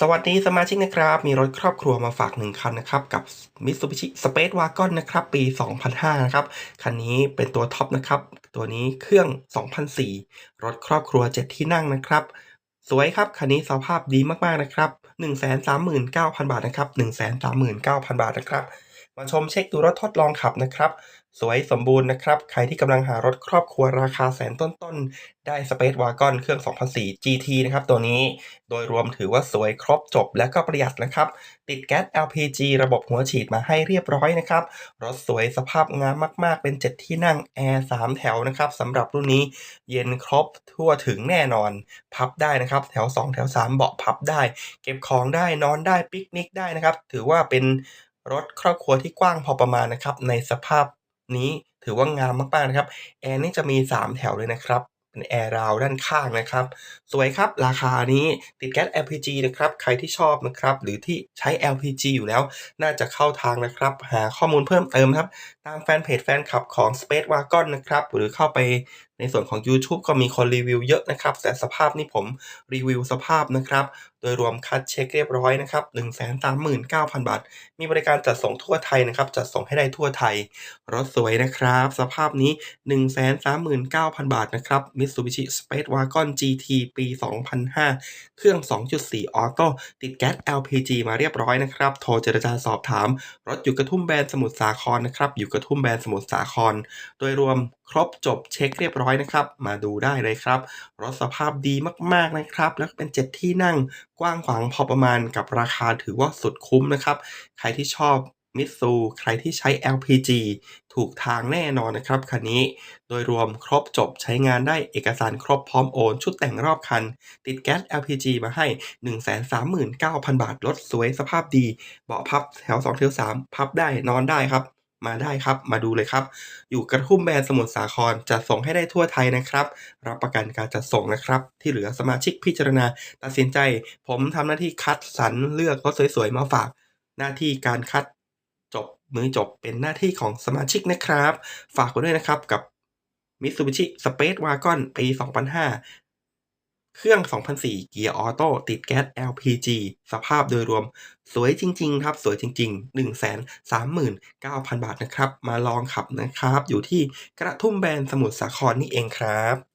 สวัสดีสมาชิกนะครับ มีรถครอบครัวมาฝาก1คันนะครับกับ Mitsubishi Space Wagon นะครับปี 2005 นะครับ คันนี้เป็นตัวท็อปนะครับ ตัวนี้เครื่อง 2004 รถครอบครัว 7 ที่นั่งนะครับ สวยครับ คันนี้สภาพดีมากๆนะครับ 139,000 บาทนะครับ 139,000 บาทนะครับ มาชมเช็คดูรถทดลองขับนะครับ สวยสมบูรณ์นะครับ ใครที่กำลังหารถครอบครัวราคาแสนต้นๆ ได้ Space Wagon เครื่อง 2004 GT นะครับตัวนี้ โดยรวมถือว่าสวยครบจบและก็ประหยัดนะครับ ติดแก๊ส LPG ระบบหัวฉีดมาให้เรียบร้อยนะครับ รถสวยสภาพงามมากๆ เป็น 7 ที่นั่งแอร์ 3 แถวนะครับสำหรับรุ่นนี้เย็นครบทั่วถึงแน่นอน พับได้นะครับ แถว 2 แถว 3 เบาะพับได้ เก็บของได้นอนได้ปิกนิกได้นะครับ ถือว่าเป็นรถครอบครัวที่กว้างพอประมาณนะครับในสภาพ นี้ถือว่างามมากๆนะครับแอร์นี่จะมี 3 แถวเลยนะครับเป็นแอร์ราวด้านข้างนะครับ สวยครับราคานี้ติดแก๊ส LPG นะครับ ใครที่ชอบนะครับ หรือที่ใช้ LPG อยู่แล้ว น่าจะเข้าทางนะครับ หาข้อมูลเพิ่มเติมครับ ตามแฟนเพจแฟนคลับของ Space Wagon นะครับ หรือเข้าไป ในส่วนของยูทูบก็มีคนรีวิวเยอะนะครับ แต่สภาพนี่ผมรีวิวสภาพนะครับ โดยรวมคัดเช็คเรียบร้อยนะครับ 139,000 บาท มีบริการจัดส่งทั่วไทยนะครับ จัดส่งให้ได้ทั่วไทย รถสวยนะครับ สภาพนี้ 139,000 บาทนะครับ Mitsubishi Space Wagon GT ปี 2005 เครื่อง 2.4 ออโต้ติดแก๊ส LPG มาเรียบร้อยนะครับ โทรเจรจาสอบถาม รถอยู่กระทุ่มแบนสมุทรสาครนะครับ อยู่กระทุ่มแบนสมุทรสาคร โดยรวมครบจบเช็คเรียบร้อยนะครับ มาดูได้เลยครับ รถสภาพดีมากๆนะครับ แล้วก็เป็น 7 ที่นั่งกว้างขวางพอประมาณกับราคาถือว่าสุดคุ้มนะครับ ใครที่ชอบมิตซูใครที่ใช้ LPG ถูกทางแน่นอนนะครับคันนี้ โดยรวมครบจบใช้งานได้เอกสารครบพร้อมโอน ชุดแต่งรอบคัน ติดแก๊ส LPG มาให้ 139,000 บาท รถสวยสภาพดี เบาะพับแถว2แถว3 พับได้นอนได้ครับ มาได้ครับ มาดูเลยครับ อยู่กระทุ่มแบนสมุทรสาครจัดส่งให้ได้ทั่วไทยนะครับ รับประกันการจัดส่งนะครับ ที่เหลือสมาชิกพิจารณา ตัดสินใจ ผมทำหน้าที่คัดสรรเลือกรถสวยๆ มาฝาก หน้าที่การคัดจบมือจบเป็นหน้าที่ของสมาชิกนะครับ ฝากไว้ด้วยนะครับกับ Mitsubishi Space Wagon ปี 2005 เครื่อง 2004 เกียร์ออโต้ติดแก๊ส LPG สภาพโดยรวม สวยจริง ๆ ครับ สวยจริง ๆ 139,000 บาทนะครับ มาลองขับนะครับ อยู่ที่กระทุ่มแบนสมุทรสาครนี่เองครับ